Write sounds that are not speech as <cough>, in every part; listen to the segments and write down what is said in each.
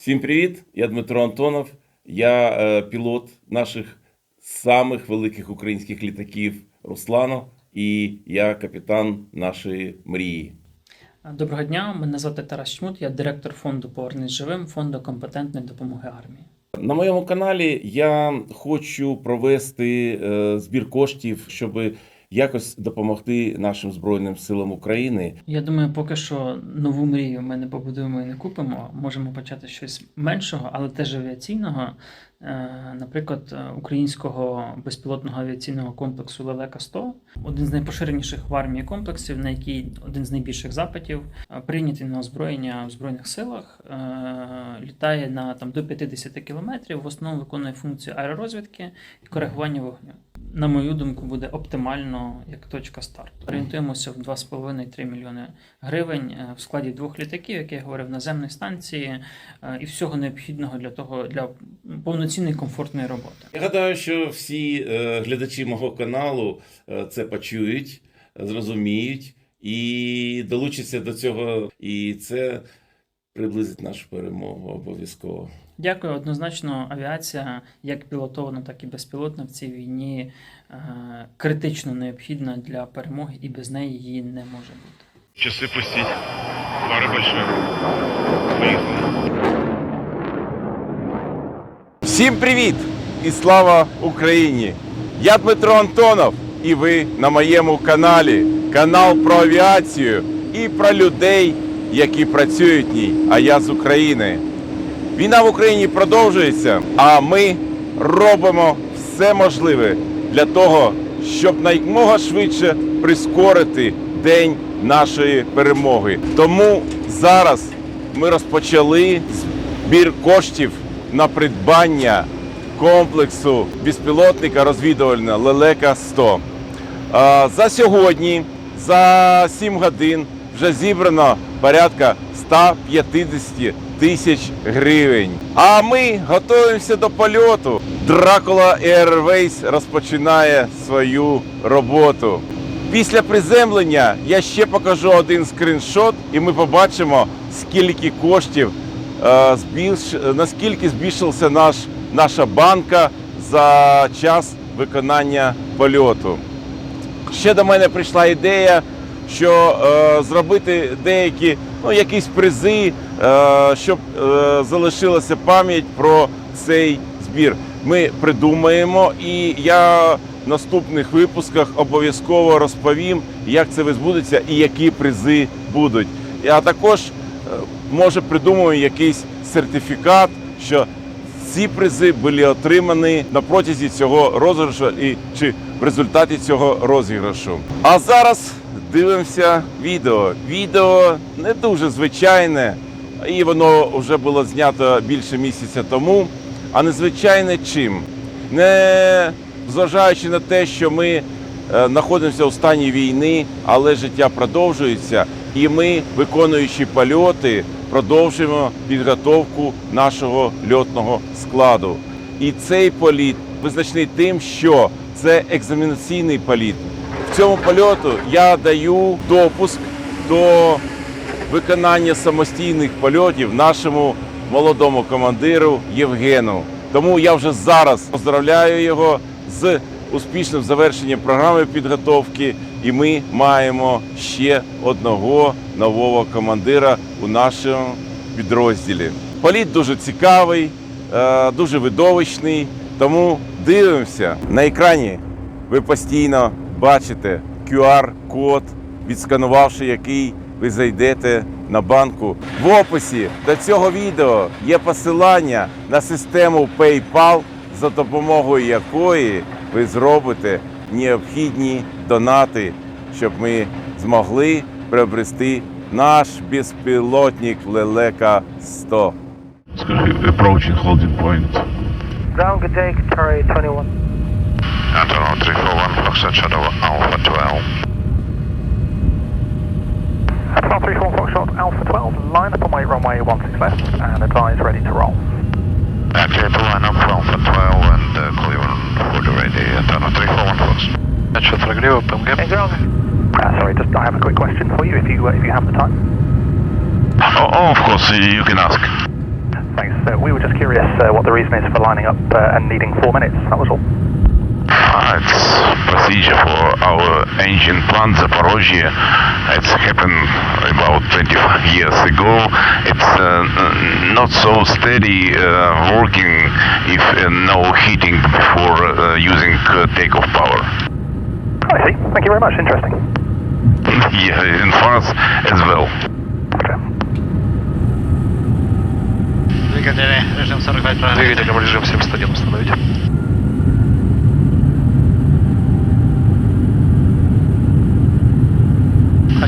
Всім привіт! Я Дмитро Антонов. Я е, пілот наших самих великих українських літаків Руслану, і я капітан нашої мрії. Доброго дня, мене звати Тарас Чмут, я директор фонду Повернись живим, фонду компетентної допомоги армії. На моєму каналі я хочу провести е, збір коштів, щоб якось допомогти нашим Збройним силам України. Я думаю, поки що нову мрію ми не побудуємо і не купимо. Можемо почати щось меншого, але теж авіаційного. Е, Наприклад, е, українського безпілотного авіаційного комплексу Лелека 100 один з найпоширеніших в армії комплексів, на який один з найбільших запитів, е, прийнятий на озброєння в збройних силах, літає на там до 50 кілометрів. В основному виконує функцію аеророзвідки і коригування вогню. На мою думку, буде оптимально як точка старту. Орієнтуємося в 2,5-3 мільйони гривень е, в складі двох літаків, як я говорив, наземної станції е, і всього необхідного для того для повноцінної комфортної роботи. Я гадаю, що всі е, глядачі мого каналу це почують, зрозуміють і долучаться до цього. І це приблизить нашу перемогу обов'язково. Дякую. Однозначно, авіація, як пілотована, так і безпілотна в цій війні е, критично необхідна для перемоги, і без неї її не може бути. Часы пустить. Пары большие. Поехали. Всім привіт і слава Україні! Я Дмитро Антонов, і ви на моєму каналі. Канал про авіацію і про людей, які працюють в ній. А я з України. Війна в Україні продовжується, а ми робимо все можливе для того, щоб наймога швидше прискорити день нашої перемоги. Тому зараз ми розпочали збір коштів на придбання комплексу безпілотника розвідувального Лелека 100. За сьогодні, за 7 годин, вже зібрано порядка 150 тисяч гривень. А ми готуємося до польоту. Дракула Airways розпочинає свою роботу. Після приземлення я ще покажу один скріншот, і ми побачимо, скільки коштів е, збільш... наскільки збільшився наш, наша банка за час виконання польоту. Ще до мене прийшла ідея, що е, зробити деякі ну, якісь призи, е, щоб е, залишилася пам'ять про цей збір. Ми придумаємо, і я в наступних випусках обов'язково розповім, як це відбудеться і які призи будуть. А також е, може придумаємо якийсь сертифікат, що ці призи були отримані на протязі цього розіграшу і чи в результаті цього розіграшу. А зараз дивимося відео. Відео не дуже звичайне, і воно вже було знято більше місяця тому. А незвичайне чим? Не зважаючи на те, що ми е, знаходимося у стані війни, але життя продовжується, і ми, виконуючи польоти, продовжуємо підготовку нашого льотного складу. І цей політ визначний тим, що це екзаменаційний політ. Цьому польоту я даю допуск до виконання самостійних польотів нашому молодому командиру Євгену. Тому я вже зараз поздравляю його з успішним завершенням програми підготовки, і ми маємо ще одного нового командира у нашому підрозділі. Політ дуже цікавий, е, дуже видовищний. Тому дивимося на екрані. Ви постійно бачите QR-код, відсканувавши який ви зайдете на банку. В описі до цього відео є посилання на систему PayPal, за допомогою якої ви зробите необхідні донати, щоб ми змогли приобрести наш безпілотник Лелека 100. Скажи, approaching holding point. Ground, day, 21. Antonov 341, Foxtrot Shadow Alpha 12. Antonov 341, Foxtrot Alpha 12, line up on my runway 16 left and advise ready to roll. Activate the line up Alpha 12 and uh, clear for the ready, Antonov 341, fox Headshot for Grio, PMG. Hey, Uh, sorry, just I have a quick question for you if you uh, if you have the time. Oh, oh, of course, you can ask. Thanks. Uh, we were just curious uh, what the reason is for lining up uh, and needing four minutes. That was all Ah, It's procedure for our engine plant Zaporozhye. It's happened about 25 years ago. It's uh, n- not so steady uh, working if uh, no heating before uh, using uh, takeoff power. I see. Thank you very much. Interesting. <laughs> yeah, in France as well. Okay. Двигатели, режим 45 программ. Двигателем режим 71 установить.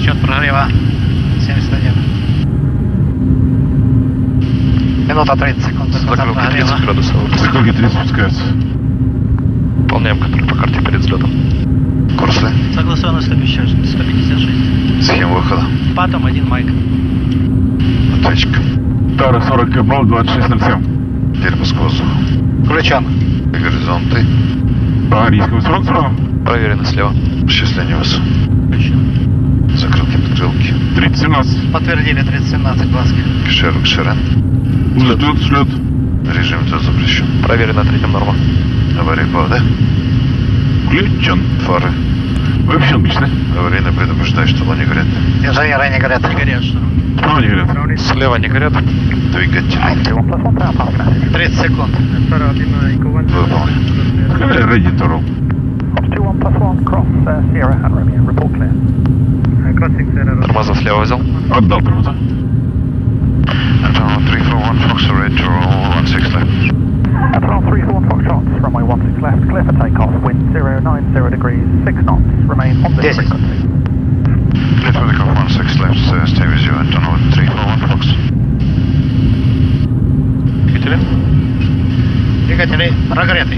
Отчет прогрева 71. Минута 30 секунд. конца прогрева. градусов. Закрылки 30 спускаются. Выполняем контроль по карте перед взлетом. Курсы. Согласовано 156. 156. Схема выхода. Патом, один майк. Ответчик. Тара 40 кб 2607. Перепуск воздуха. Включен. Горизонты. По арийскому сразу Проверено слева. Счисление вас. Включен. Закрылки, подкрылки. 3017. Подтвердили 3017 Глазго. Шерок, Шерен. Взлет, взлет. Режим взлет запрещен. Проверено третьим норма. Авария ПВД. Включен. Фары. Вообще отлично. Аварийно предупреждаю, что не горят. Инженеры не горят. Не горят, что? Ну, они говорят. Слева не горят. Двигатель. Message. 30 секунд. Выполнен. Скажи, ready to roll. Ops two one plus one cross uh, Sierra and Romeo. Report clear. Тормоза слева взял. Отдал тормоза. Tunnel 341 Fox Red to roll 16 left. Tunnel three four one Foxtrot. Runway one six left. Clear for takeoff. Wind zero nine zero degrees. Six knots. Remain on this Yes. frequency. Clear for takeoff 16 left. Uh, stay with you at tunnel 341 Fox. Двигатели. Двигатели прогреты.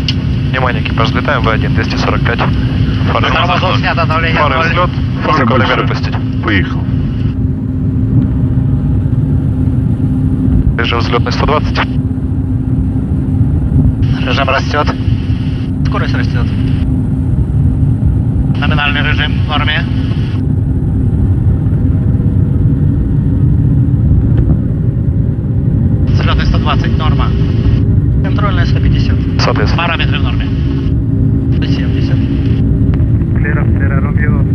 Внимание, экипаж взлетаем, В1, 245. Фары, Фары взлет. Фары большие. пустить. Поехал. Режим взлетный 120. Режим растет. Скорость растет. Номинальный режим в норме. Взлетный 120, норма. Контрольная 150. Pará, metro enorme. Estoy siempre, siempre. Clear, clear,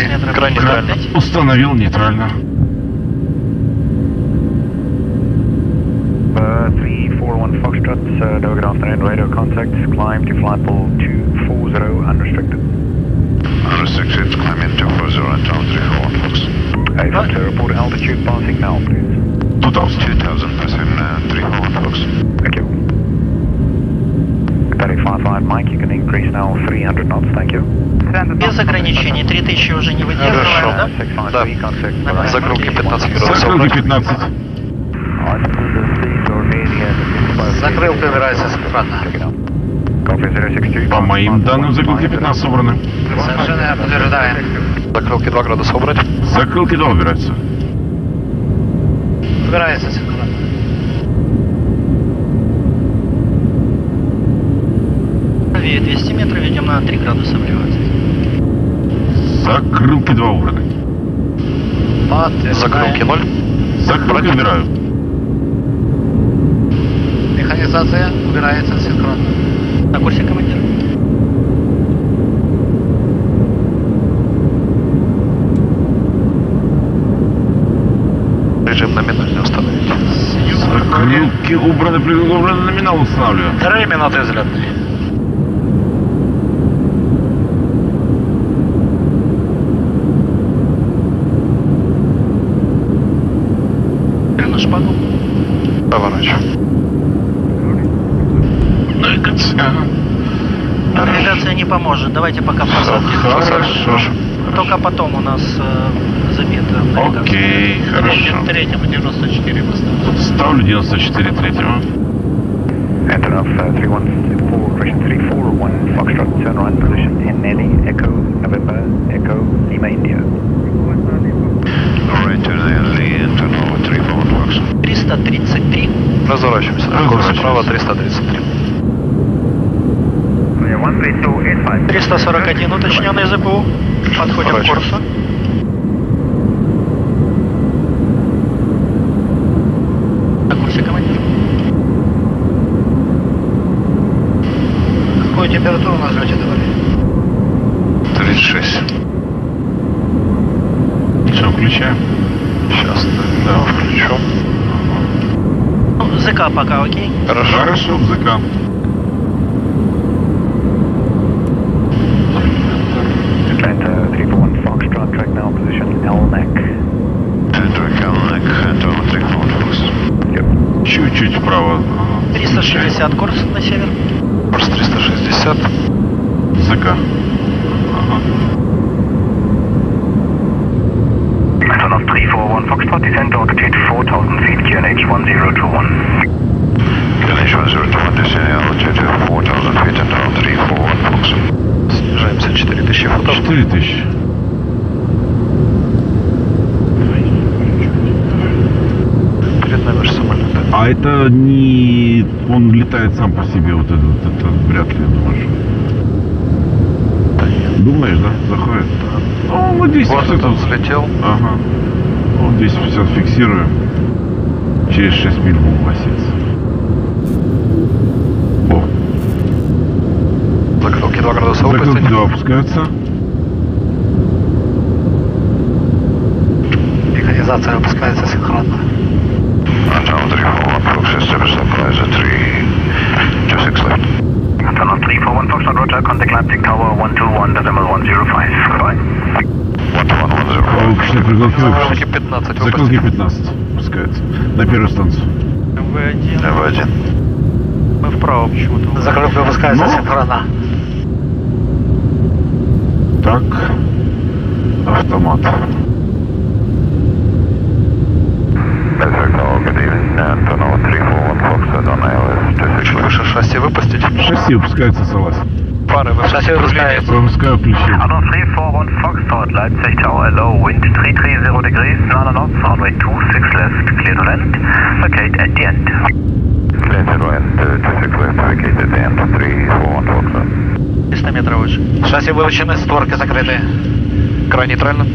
Крайне 305. Установил нейтрально. Uh, 341 Foxtrot, uh, no good afternoon, radio contact, climb to flight level 240, unrestricted. Unrestricted, climb into 40 and tunnel 341 Fox. A Foxtrot, report altitude passing now, please. 2000. 2000, passing uh, 341 Fox. Thank you. Paddy 55 Mike, you can increase now 300 knots, thank you. Без ограничений, 3000 уже не выдерживаем, Хорошо. да? 653, contact. Давай. Закрылки 15 градусов. Закрылки 15. Закрылка убирается аккуратно. Copy 062. По моим данным, закрылки 15 собраны. Совершенно подтверждаем. Закрылки 2 градуса убрать. Закрылки да убираются. Убирается аккуратно. Правее 200 метров ведем на 3 градуса вливать. Закрылки 2 убраны. Закрылки 0. Закрылки убираю. Механизация убирается синхронно. На курсе командир. Режим номинальный установить. Закрылки убраны, убраны, номинал устанавливаю. Три минуты взлетные. На. Ну и навигации. Ага. Навигация не поможет. Давайте пока в посадке. Хорошо. Только потом у нас э, навигация. Окей, хорошо. Третьему 94 поставьте. Ставлю 94 третьего. Enter uh, 314, correction 341, Foxtrot, turn right position in Nelly, Echo, November, Echo, Lima, India. Right to the turn over 3 Fox. 333. Разворачиваемся. На курс справа 333. 341 уточненный ЗПУ. Подходим к курсу. На курсе, командир. Какую температуру на взлете давали? 36. Все, включаем. Сейчас, да, включу. Ну, ЗК пока окей. Хорошо. Хорошо, ЗК. Atlanta 341, Foxtrot, track now position LNAC. Чуть-чуть вправо. Ага. 360 курс на север. Курс 360. ЗК. Ага. Turn off 341, Foxtrot, descend altitude 4000 feet, QNH 1021. QNH 1021, descending altitude 4000 feet and down 341 Fox. Снижаемся 4000 футов. 4000. Перед нами же самолет. А это не... Он летает сам по себе, вот этот, это вряд ли, думаешь? Думаешь, да? Заходит? Ну, вот здесь Вот он тут- взлетел. Ага. Вот здесь все фиксируем. Через 6 миль будем носиться. О, Закрылки 2 градуса закрылки выпустить. два опускаются. Механизация опускается синхронно. Anton 341 Fox established optimizer 3. 26 left. Turn off 341, Foxtrot, roger, contact Leipzig Tower 121, decimal 105. Goodbye. 121 Выпущены закрылки выпущены. 15 Закрылки 15 опускаются. На первую станцию. МВ1. МВ1. Мы вправо почему-то. Закрылка выпускается Ну. синхронно. Так. Автомат. Good evening, Antonov 341 Fox on ILS Чуть выше шасси выпустить. Шасси опускается, согласен. Пары выпустить. Шасси выпускается. Пропускаю ключи. Turn 341, Foxtrot, Leipzig Tower, low wind 330 degrees, 9 knots, runway 26 left, clear to land, locate at the end. Landed wind 26 left, vacate at the end 341 Fox. 300 метров выше. Шасси вылучены, створки закрыты. Край нейтрально.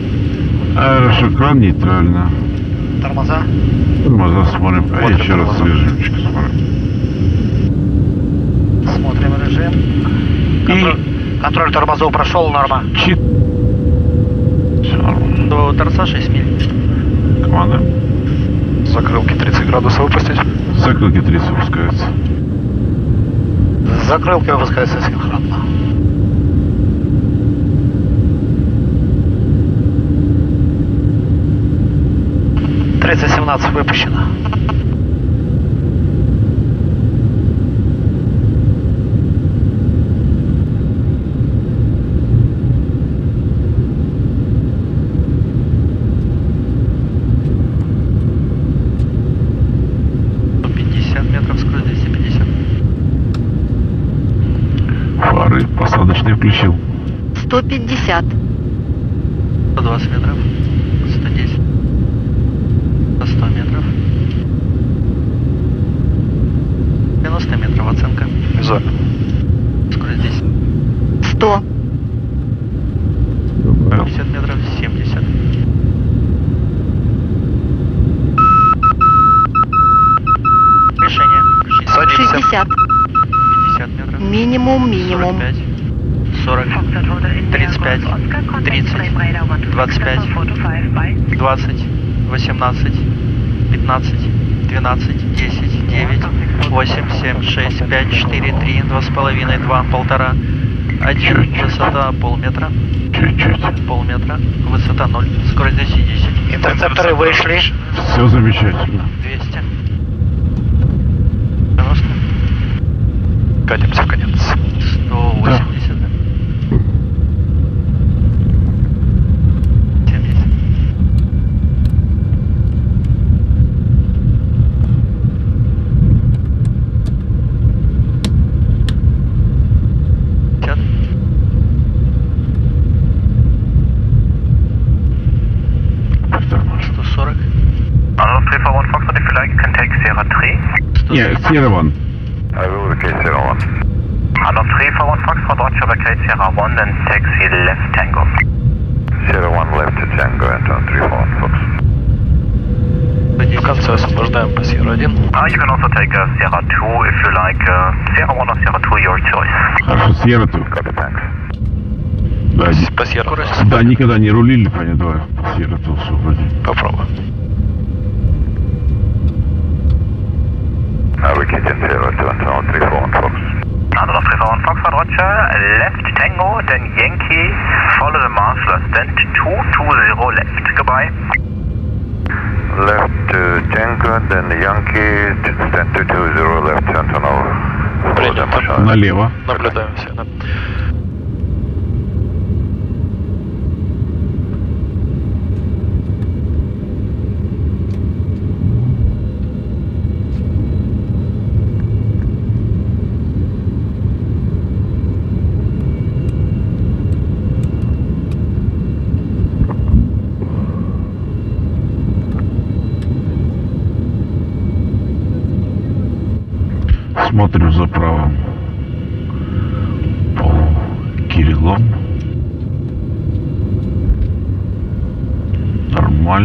Аэрошокран нейтрально. Тормоза. Тормоза смотрим. А Смотрим еще раз тормоза. режимчик смотрим. Смотрим режим. Контроль, контроль тормозов прошел, норма. Чит. Все нормально. До торца 6 миль. Команда. Закрылки 30 градусов выпустить. Закрылки 30 опускаются. Закрылки выпускаются синхронно. Тридцать семнадцать выпущено. Сто пятьдесят метров, скорость 250. Фары посадочные включил. 150. 120 метров. 110. 100 метров. 90 метров оценка. Визуально. Скорость 10. 100. Добавил. 50 метров. 70. Решение. Включить. Садимся. 60. 50 метров. 45. 40. 35. 30. 25. 20. 18. 15. 12. 10. 9. 8. 7. 6. 5. 4. 3. 2,5. 2. Полтора. 1. Чуть-чуть. Высота полметра. Чуть-чуть. Полметра. Высота 0. Скорость 210. Интерцепторы вышли. Все замечательно. 200. 90. Катимся в конец. 180, да? 70. Пятьдесят. Тормоз. 140. Another 341 Foxtrot, if you like, you can take Sierra 3. Не, Серван. I will vacate Sierra 1. Another 341 Foxtrot, roger, vacate Sierra 1, then taxi left Tango. Sierra 1 left to Tango, enter 341 Fox. В конце освобождаем по Сьерра 1. Uh, you can also take uh, Sierra 2 if you like. Uh, Sierra 1 or Sierra 2, your choice. Хорошо, Сьерра ты. Copy, thanks. Да, По Сьерра. да, никогда не рулили, понятно. Uh, vacating Sierra 2, enter 341 Fox. Another 341 Foxtrot, roger, left Tango, then Yankee, follow the master, stand 220 left. Goodbye. Left uh, Tango, then Yankee, stand 220 left, Sentinel. Follow the marshal. Налево. Наблюдаем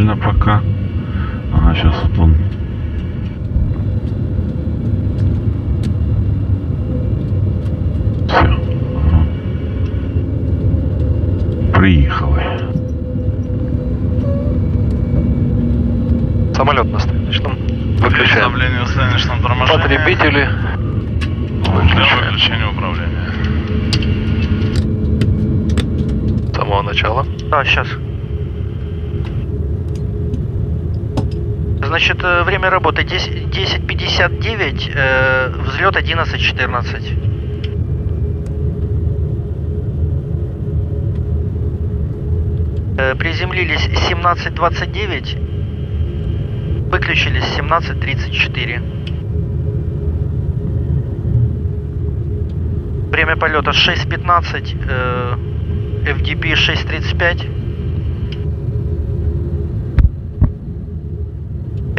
Нормально пока. Ага, сейчас вот он. Все. Приехали. Самолет на стояночном. Выключаем. Управление стояночном торможении. Потребители. Для Выключаем. выключения управления. С самого начала. А, сейчас. Значит, э, время работы 10 10.59, э, взлет 11.14. Э, приземлились 17.29, выключились 17.34. Время полета 6.15, э, FDP 6.35.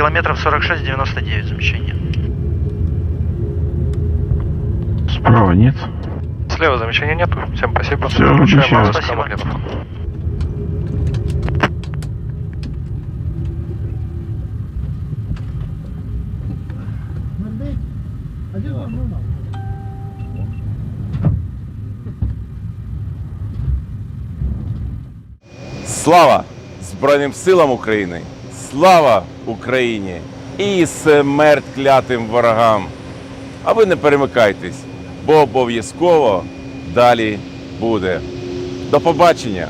Километров 46-99 замещение. Справа нет. Слева замечания нету. Всем спасибо. Всё, Включаем массу Спасибо. магнитов. Слава Збройним силам України! Слава Україні! І смерть клятим ворогам! А ви не перемикайтесь, бо обов'язково далі буде. До побачення!